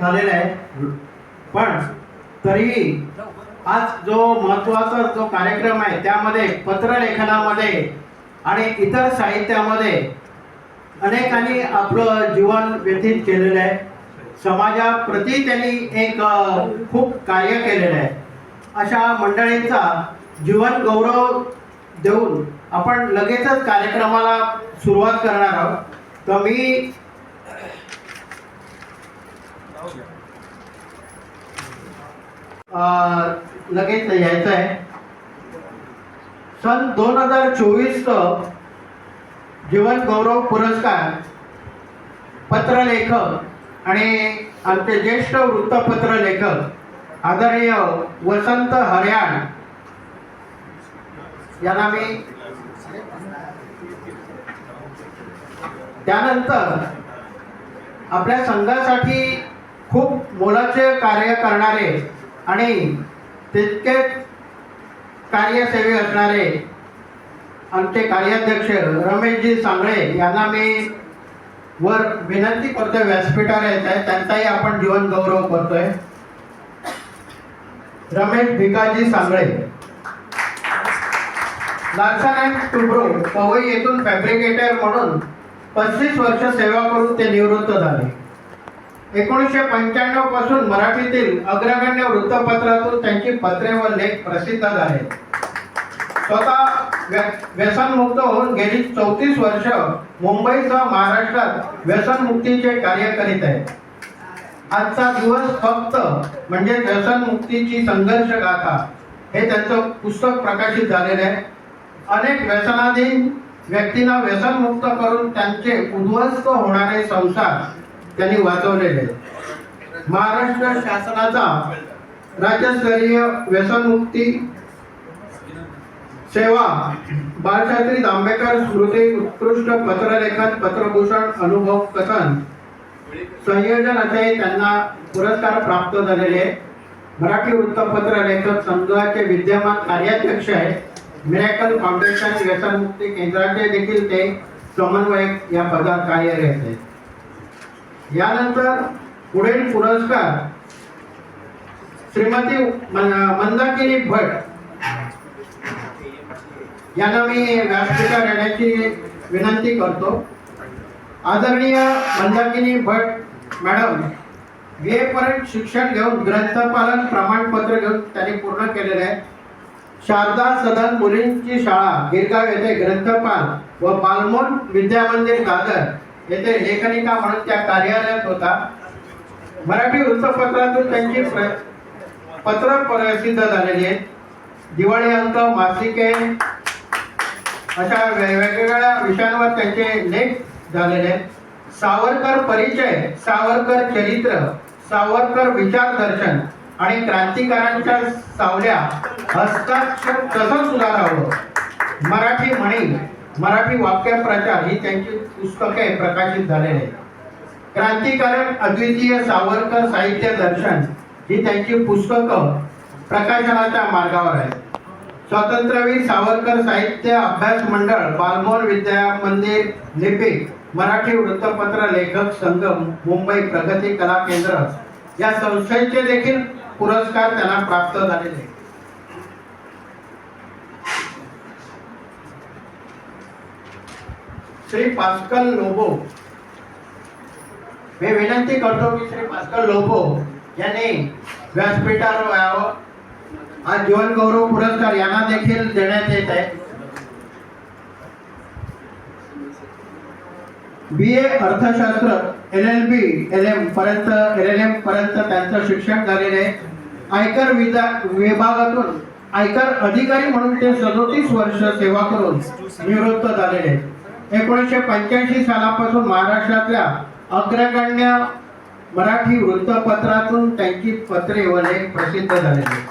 झालेला आहे. पण तरीही आज जो महत्त्वाचा जो कार्यक्रम आहे त्यामध्ये पत्रलेखनामध्ये आणि इतर साहित्यामध्ये अनेकांनी आपलं जीवन व्यतीत केलेलं आहे. समाजाप्रती त्यांनी एक खूप कार्य केलेलं आहे. अशा मंडळींचा जीवन गौरव देऊन आपण लगेचच कार्यक्रमाला सुरुवात करणार आहोत. तर मी लगेच यायचं आहे. सन दोन हजार चोवीस जीवन गौरव पुरस्कार पत्रलेखक आणि आमचे ज्येष्ठ वृत्तपत्र लेखक आदरणीय वसंत हरियाण यांना मी त्यानंतर आपल्या संघासाठी खूप मोलाचे कार्य करणारे आणि तितकेच कार्यसेवी असणारे आमचे कार्याध्यक्ष रमेशजी सांगळे यांना मी वर विनंती करतोय व्यासपीठावर येत आहे. त्यांचाही आपण जीवन गौरव करतोय. Ramesh Bhikaji Sangle Larsen and Toubro Powai येथून फॅब्रिकेटर म्हणून पस्तीस वर्ष सेवा करून ते निवृत्त झाले. एकोणीसशे पंच्याण्णवपासून मराठीतील अग्रगण्य वृत्तपत्रातून त्यांची पत्रे व लेख प्रसिद्ध झाले. स्वतः व्य- व्यसनमुक्त होऊन गेली चौतीस वर्ष मुंबईसह महाराष्ट्रात व्यसनमुक्तीचे कार्य करीत आहेत आजचा दिवस फक्त म्हणजे व्यसनमुक्तीची संघर्ष गाथा हे त्यांचं पुस्तक प्रकाशित झालेलं आहे. अनेक व्यसनाधीन व्यक्तींना व्यसनमुक्त करून त्यांचे उद्ध्वस्त होणारे संसार त्यांनी वाचवलेले आहेत. महाराष्ट्र शासनाचा राज्यस्तरीय व्यसनमुक्ती सेवा बाळशास्त्री आंबेडकर स्मृती उत्कृष्ट पत्रलेखन पत्रभूषण अनुभव कथन संयोजन असे त्यांना पुरस्कार प्राप्त झालेले मराठी वृत्तपत्र लेखक संघाचे विद्यमान कार्याध्यक्ष आहेत मिरॅकल फाउंडेशन व्यसनमुक्ती केंद्राचे देखील ते समन्वयक या पदात कार्यरत आहेत. यानंतर पुढील पुरस्कार श्रीमती मंदाकिनी भट. यांना मी व्यासपीठावर येण्याची विनंती करतो. आदरणीय मंदाकिनी भट मॅडम बी शिक्षण घेऊन ग्रंथपालन प्रमाणपत्र घेऊन त्यांनी पूर्ण केलेले आहे. शारदा सदन मुलींची शाळा गिरगाव येथे ग्रंथपाल व बालमोन विद्यामंदिर दादर. येथे लेखनिका म्हणून त्या कार्यालयात होता. मराठी वृत्तपत्रातून त्यांची प्र पत्र प्रसिद्ध झालेली आहेत. दिवाळी अंक मासिके अशा वे- वेगवेगळ्या विषयांवर त्यांचे लेख झालेले आहेत. सावरकर परिचय सावरकर चरित्र सावरकर विचारदर्शन आणि क्रांतिकारांच्या सावल्या हस्ताक्षर कसं सुधारावं. मराठी म्हणी. मराठी वाक्यप्रचार ही त्यांची पुस्तके प्रकाशित झालेली आहेत क्रांतिकारक अद्वितीय सावरकर साहित्य दर्शन ही त्यांची पुस्तकं प्रकाशनाच्या मार्गावर आहेत स्वातंत्र्यवीर सावरकर साहित्य अभ्यास मंडळ बालमोहन विद्या मंदिर लिपिक मराठी वृत्तपत्र लेखक संघ मुंबई प्रगती कला केंद्र या संस्थेचे देखील पुरस्कार त्यांना प्राप्त झालेले आहेत. श्री पास्कल लोबो. मी विनंती करतो की श्री पास्कल लोबो यांनी व्यासपीठावर व्हावं. हा जीवन गौरव पुरस्कार यांना देखील देण्यात येत आहे. बी ए अर्थशास्त्र L L B L M पर्यंत एल एल एम पर्यंत त्यांचं शिक्षण झालेले आहे. आयकर विधा विभागातून आयकर अधिकारी म्हणून ते सदोतीस वर्ष सेवा करून निवृत्त झालेले आहेत. एकोणीसशे पंच्याऐंशी सालापासून महाराष्ट्रातल्या अग्रगण्य मराठी वृत्तपत्रातून त्यांची पत्रे व लेख प्रसिद्ध झालेले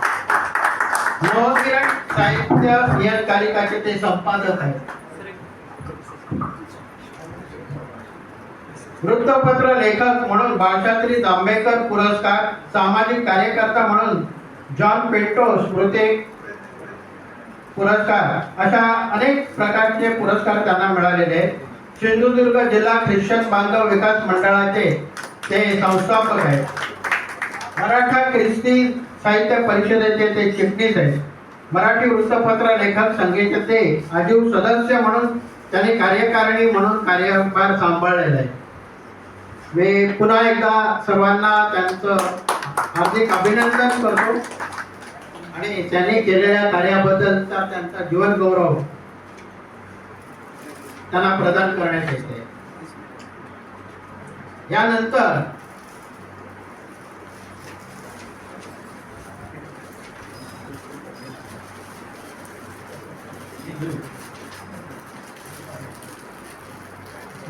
नवकिरण साहित्य नियतकालिकाचे ते संपादक आहेत. वृत्तपत्र लेखक म्हणून बाळशास्त्री जांभेकर पुरस्कार सामाजिक कार्यकर्ता म्हणून जॉन पेंटो स्मृती पुरस्कार. अशा अनेक प्रकारचे पुरस्कार त्यांना मिळालेले आहेत. सिंधुदुर्ग जिल्हा ख्रिश्चन बांधव विकास मंडळाचे ते संस्थापक आहेत. मराठा ख्रिस्ती साहित्य परिषदेचे ते चिटणीस आहेत. मराठी वृत्तपत्र लेखक संघाचे ते आजीव सदस्य म्हणून त्यांनी कार्यकारिणी म्हणून कार्यभार सांभाळलेला आहे. मी पुन्हा एकदा सर्वांना त्यांचं हार्दिक अभिनंदन करतो. आणि त्यांनी केलेल्या कार्याबद्दलचा त्यांचा जीवन गौरव त्यांना प्रदान करण्यात येते. यानंतर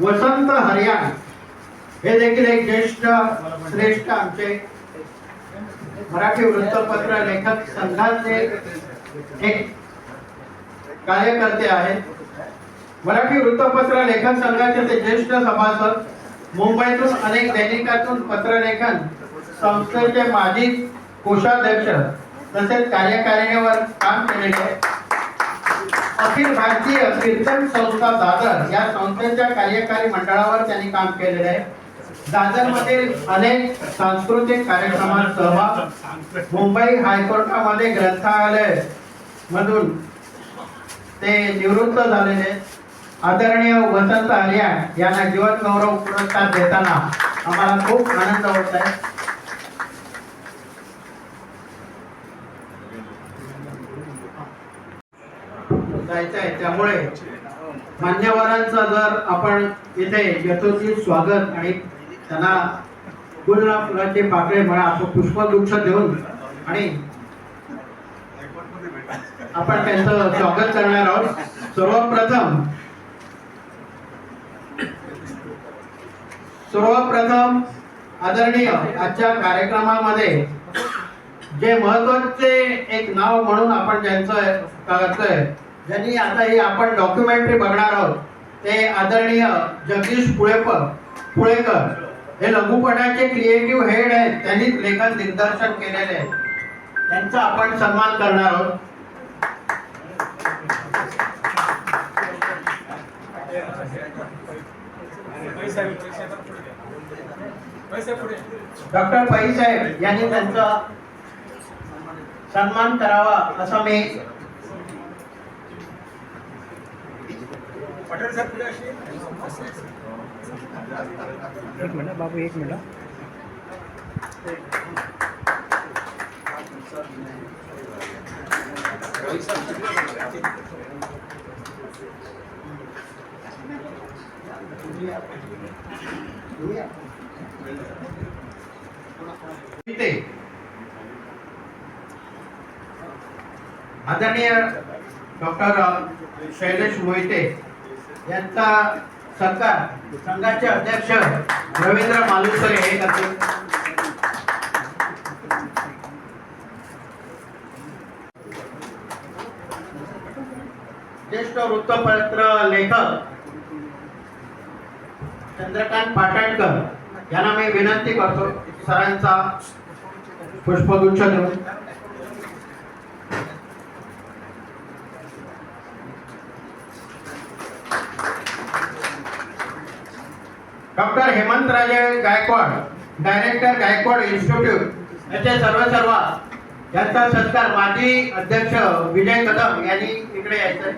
वसंत हरियाण हे देखील एक ज्येष्ठ श्रेष्ठ आमचे मराठी वृत्तपत्र लेखक संघाचे एक कार्यकर्ते आहेत. मराठी वृत्तपत्र लेखक संघाचे ते ज्येष्ठ सभासद. मुंबईतून अनेक दैनिकातून पत्रलेखन संस्थेचे माजी कोषाध्यक्ष तसेच कार्यकारिणीवर काम केलेले आहे अखिल भारतीय कीर्तन संस्था दादर या संस्थेच्या कार्यकारी मंडळावर त्यांनी काम केलेले आहे. दादरमध्ये अनेक सांस्कृतिक कार्यक्रमात सहभाग. मुंबई हायकोर्टामध्ये ग्रंथालय मधून ते निवृत्त झालेले आदरणीय वसंत हरियाण यांना जीवन गौरव पुरस्कार देताना आम्हाला खूप आनंद होत आहे. जायचं आहे त्यामुळे मान्यवरांचं जर आपण इथे यथोचित स्वागत आणि त्यांना गुल फुलाचे पाकळे म्हणा असं पुष्पगुच्छ देऊन आणि आपण त्यांचं स्वागत करणार आहोत. सर्वप्रथम सर्वप्रथम आदरणीय आजच्या कार्यक्रमामध्ये जे महत्त्वाचे एक नाव म्हणून आपण ज्यांचं करतोय ज्यांनी आता ही आपण डॉक्युमेंटरी बघणार आहोत ते आदरणीय जगदीश पुळेकर पुळेकर. हे लघुपटाचे क्रिएटिव्ह हेड आहेत. त्यांनीच लेखन दिग्दर्शन केलेले आहे त्यांचा आपण सन्मान करणार आहोत. डॉक्टर पै साहेब यांनी त्यांचा सन्मान करावा असं मी एक मिनट बाबू एक मिनट. आदरणीय डॉक्टर शैलेश मोहिते यांचा सरकार संघाचे अध्यक्ष रवींद्र मालुसरे हे करतील. ज्येष्ठ वृत्तपत्र लेखक चंद्रकांत पाटणकर यांना मी विनंती करतो सरांचा पुष्पगुच्छ देऊन. Doctor Hemantraje Gaikwad director Gaikwad institute याचे सर्व सर्व यांचा सत्कार माजी अध्यक्ष विजय कदम यांनी इकडे यायचं.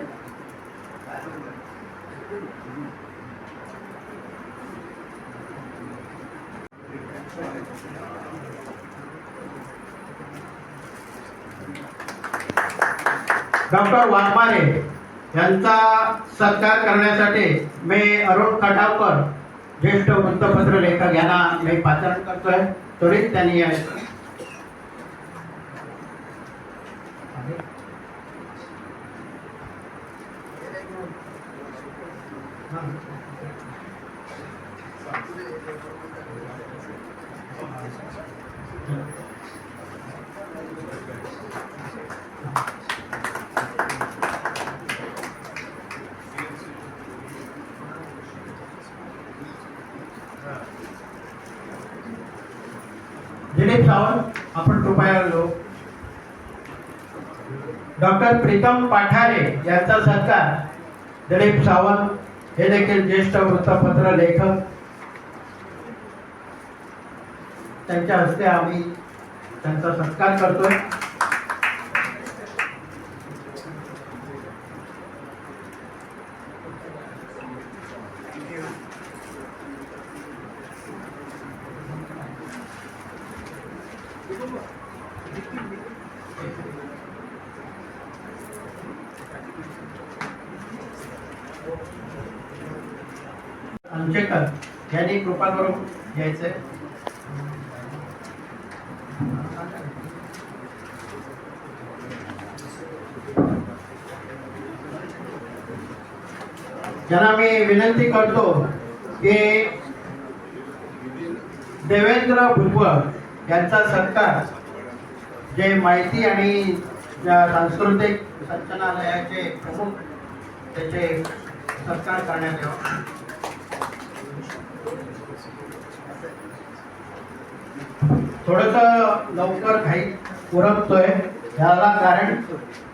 डॉक्टर वाघमारे यांचा सत्कार करण्यासाठी मी अरुण खटावकर ज्येष्ठ वृत्तपत्र लेखक यांना मी पाचारण करतोय. त्वरित त्यांनी दिलीप सावंत आपण कृपया डॉक्टर प्रीतम पाठारे यांचा सत्कार दिलीप सावंत हे देखील ज्येष्ठ वृत्तपत्र लेखक. त्यांच्या हस्ते आम्ही त्यांचा सत्कार करतोय. यांनी घ्यायचंय. ज्यांना मी विनंती करतो की देवेंद्र भुजबळ यांचा सत्कार जे माहिती आणि सांस्कृतिक संचालनालयाचे प्रमुख त्याचे सत्कार करण्यात यावा. थोडस लवकर घाई उरकतोय याला कारण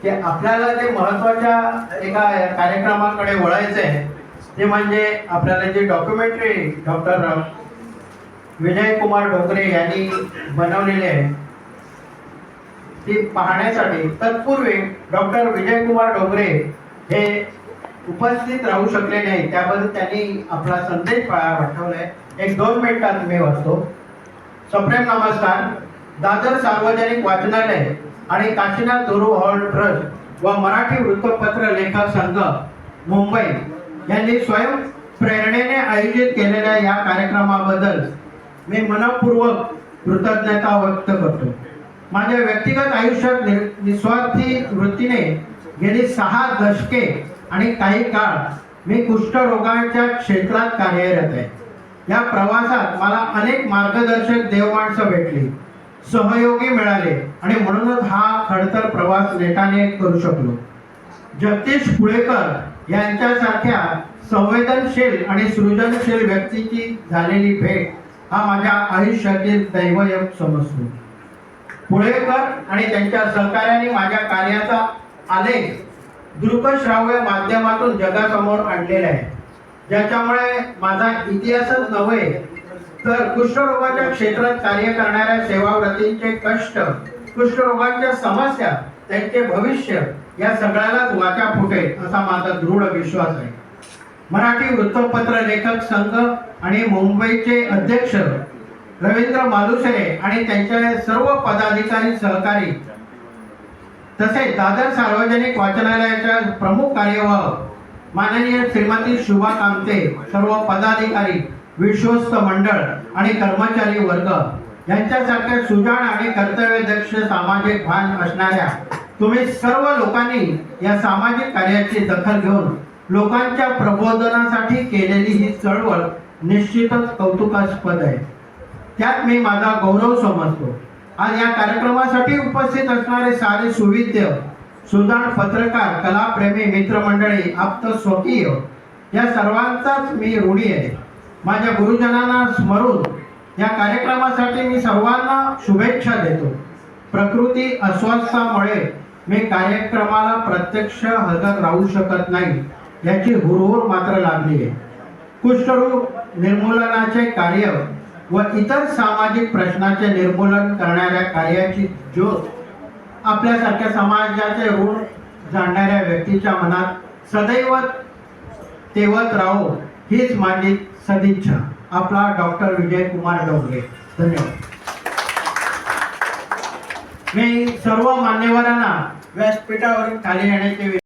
की आपल्याला जे महत्त्वाच्या एका कार्यक्रमाकडे वळायचं आहे ते म्हणजे आपल्याला जी डॉक्युमेंटरी डॉक्टर विजय कुमार डोंगरे यांनी बनवलेली आहे ती पाहण्यासाठी तत्पूर्वी डॉक्टर विजय कुमार डोंगरे हे उपस्थित राहू शकले नाही त्याबद्दल त्यांनी आपला संदेश पाठवलाय. एक दोन मिनिटात मी वाचतो? सप्रेम नमस्कार. दादर सार्वजनिक वाचनालय आणि काशीनाथ धुरू हॉल ट्रस्ट व मराठी वृत्तपत्र लेखक संघ मुंबई यांनी स्वयं प्रेरणेने आयोजित केलेल्या या कार्यक्रमाबद्दल मी मनपूर्वक कृतज्ञता व्यक्त करतो. माझ्या व्यक्तिगत आयुष्यात नि- निस्वार्थी वृत्तीने गेली सहा दशके आणि काही काळ मी कुष्ठरोगांच्या क्षेत्रात कार्यरत आहे. या प्रवासात मला अनेक मार्गदर्शक देवमाणसं भेटली. सहयोगी मिळाले आणि म्हणूनच हा खडतर प्रवास नेटाने करू शकलो. जगदीश पुळेकर यांच्यासारख्या संवेदनशील आणि सृजनशील व्यक्तीची झालेली भेट हा माझ्या आयुष्यातील दैवयम समजतो. पुळेकर आणि त्यांच्या सहकार्याने माझ्या कार्याचा आलेख दृकश्राव्य माध्यमातून जगासमोर आणलेला आहे. ज्याच्यामुळे माझा इतिहासच नव्हे तर कुष्ठरोगाच्या क्षेत्रात कार्य करणाऱ्या सेवाव्रतींचे कष्ट कुष्ठरोगांच्या समस्या त्यांचे भविष्य या सगळ्यालाच वाचा फुटेल असा माझा दृढ विश्वास आहे. मराठी वृत्तपत्र लेखक संघ आणि मुंबईचे अध्यक्ष रवींद्र मालुसरे आणि त्यांच्या सर्व पदाधिकारी सहकारी तसेच दादर सार्वजनिक वाचनालयाच्या प्रमुख कार्यवाह माननीय श्रीमती शुभा कामते सर्व पदाधिकारी विश्वस्त मंडळ आणि कर्मचारी वर्ग यांच्यासारख्या सुजाण आणि कर्तव्यदक्ष सामाजिक भान असणाऱ्या तुम्ही सर्व लोकांनी या सामाजिक कार्याची दखल घेऊन लोकांच्या प्रबोधनासाठी केलेली ही चळवळ निश्चितच कौतुकास्पद आहे. त्यात मी माझा गौरव समजतो. आज या कार्यक्रमासाठी उपस्थित असणारे सारे सुविद्य सुजाण पत्रकार कलाप्रेमी मित्रमंडळी आप्त स्वकीय या सर्वांचाच मी ऋणी आहे. माझ्या गुरुजनांना स्मरून या कार्यक्रमासाठी मी सर्वांना शुभेच्छा देतो. प्रकृती अस्वस्थामुळे मी कार्यक्रमाला प्रत्यक्ष हजर राहू शकत नाही याची हुरहुर मात्र लागली आहे. कुष्ठरोग निर्मूलनाचे कार्य व इतर सामाजिक प्रश्नाचे निर्मूलन करणाऱ्या कार्याची ज्योत आपल्यासारख्या समाजाचे ऋण जाणणाऱ्या व्यक्तीच्या मनात सदैव तेवत राहो हीच माझी सदिच्छा. आपला डॉक्टर विजय कुमार डोंगरे. धन्यवाद. मी सर्व मान्यवरांना व्यासपीठावरून खाली येण्याचे